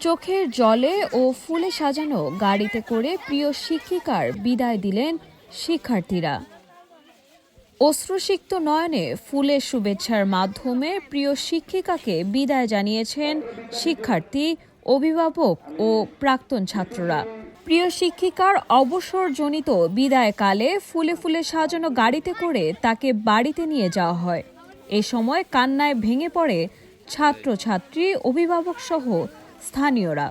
চোখের জলে ও ফুলে সাজানো গাড়িতে করে প্রিয় শিক্ষিকার বিদায় দিলেন শিক্ষার্থীরা। অশ্রুসিক্ত নয়নে ফুলের শুভেচ্ছার মাধ্যমে প্রিয় শিক্ষিকাকে বিদায় জানিয়েছেন শিক্ষার্থী, অভিভাবক ও প্রাক্তন ছাত্ররা। প্রিয় শিক্ষিকার অবসরজনিত বিদায়কালে ফুলে ফুলে সাজানো গাড়িতে করে তাকে বাড়িতে নিয়ে যাওয়া হয়। এ সময় কান্নায় ভেঙে পড়ে ছাত্রছাত্রী, অভিভাবক সহ স্থানীয়রা।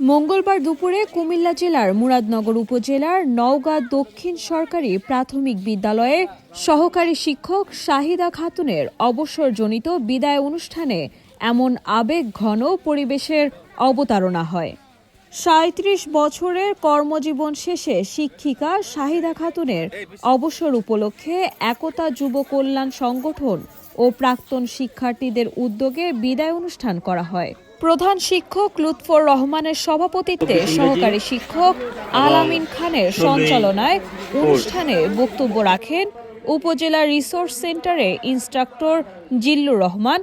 মঙ্গলবার দুপুরে কুমিল্লা জেলার মুরাদনগর উপজেলার নওগাঁ দক্ষিণ সরকারি প্রাথমিক বিদ্যালয়ে সহকারী শিক্ষক শাহিদা খাতুনের অবসরজনিত বিদায় অনুষ্ঠানে এমন আবেগ ঘন পরিবেশের অবতারণা হয়। সাঁত্রিশ বছরের কর্মজীবন শেষে শিক্ষিকা শাহিদা খাতুনের অবসর উপলক্ষে একতা যুব কল্যাণ সংগঠন ও প্রাক্তন শিক্ষার্থীদের উদ্যোগে বিদায় অনুষ্ঠান করা হয়। প্রধান শিক্ষক লুৎফর রহমানের সভাপতিত্বে সহকারী শিক্ষক আলামিন খানের সঞ্চালনায় অনুষ্ঠানে বক্তব্য রাখেন উপজেলা রিসোর্স সেন্টারে ইনস্ট্রাক্টর জিল্লুর রহমান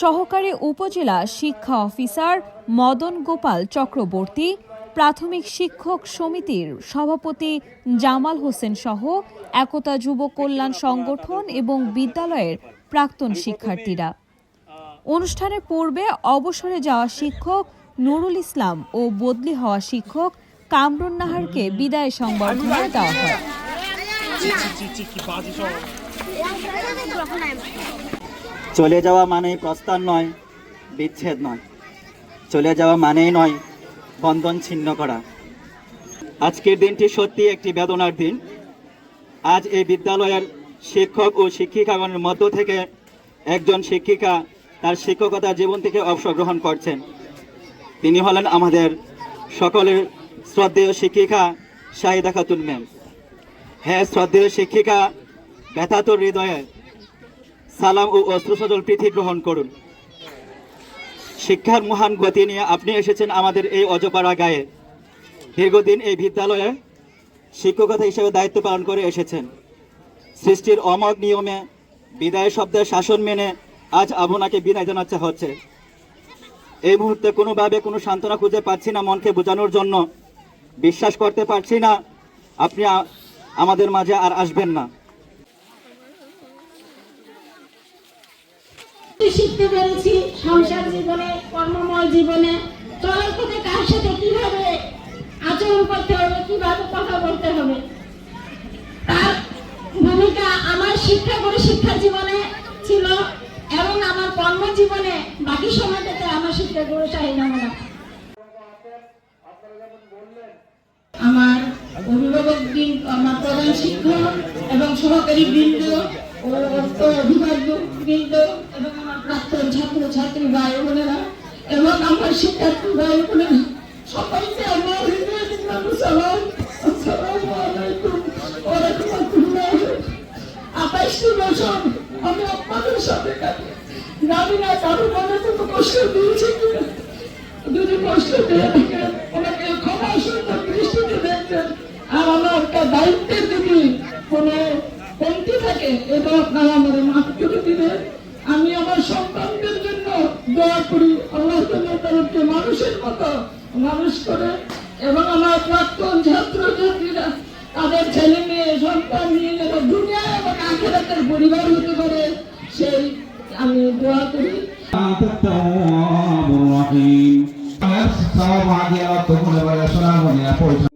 সহকারী উপজেলা শিক্ষা অফিসার মদন গোপাল চক্রবর্তী, প্রাথমিক শিক্ষক সমিতির সভাপতি জামাল হোসেন সহ একতা যুব কল্যাণ সংগঠন এবং বিদ্যালয়ের প্রাক্তন শিক্ষার্থীরা। অনুষ্ঠানের পূর্বে অবসরে যাওয়া শিক্ষক নুরুল ইসলাম ও বদলি হওয়া শিক্ষক কামরুন নাহারকে বিদায় সংবর্ধনা দেওয়া হয়। চলে যাওয়া মানে প্রস্থান নয়, বিচ্ছেদ নয়। চলে যাওয়া মানেই নয়, বন্ধন ছিন্ন করা। আজকের দিনটি সত্যি একটি বেদনার দিন। আজ এই বিদ্যালয়ের শিক্ষক ও শিক্ষিকাগণের মধ্য থেকে একজন শিক্ষিকা তার শিক্ষকতা জীবন থেকে অবসর গ্রহণ করছেন। তিনি হলেন আমাদের সকলের শ্রদ্ধেয় শিক্ষিকা শাহিদা খাতুন ম্যাম। হ্যাঁ শ্রদ্ধেয় শিক্ষিকা ব্যথাতুর হৃদয়ে। সালাম ও অস্ত্রসজল প্রীতি গ্রহণ করুন। শিক্ষার মহান গতি নিয়ে আপনি এসেছেন আমাদের এই অজপাড়া গায়ে। দীর্ঘদিন এই বিদ্যালয়ে শিক্ষকতা হিসেবে দায়িত্ব পালন করে এসেছেন। সৃষ্টির অমোঘ নিয়মে, বিদায় শব্দের শাসন মেনে আজ আপনাকে বিদায় জানাচ্ছে হচ্ছে। এই মুহূর্তে কোনোভাবে কোনো সান্ত্বনা খুঁজে পাচ্ছি না মনকে বোঝানোর জন্য। বিশ্বাস করতে পারছি না, আপনি আমাদের মাঝে আর আসবেন না। শিখতে পেরেছি সংসার জীবনে, কর্মময় জীবনে। চলার পথে কার সাথে কীভাবে আচরণ করতে হবে, কীভাবে কথা বলতে হবে? তার ভূমিকা আমার শিক্ষা করে শিক্ষা জীবনে ছিল এবং আমার কর্মজীবনে বাকি সময়টাতে আমার শিক্ষা করে মনে আমার অভিভাবক বৃন্দ আমার প্রধান শিক্ষক এবং সহকারী বৃন্দ ও অভিভাবক বৃন্দ এবং প্রাক্তন ছাত্র, ছাত্রী ভাই বোনেরা, এবং আমার শিক্ষার্থী ভাই বোনেরা, সবাইকে আমার জানি না আর আমার একটা দায়িত্বের যদি কোনো কমতি থাকে এটা আপনারা আমার মাফ করে দিবেন মানুষের মতো মানুষ করে এবং আমার প্রাক্তন ছাত্র ছাত্রীরা তাদের ছেলে মেয়ে, সন্তান নিয়ে যারা দুনিয়া এবং আখেরাতের পরিবার হতে পারে, সেই আমি দোয়া করি। আমার সব আগে আমার তখন এবার শোনা মনে পয়সা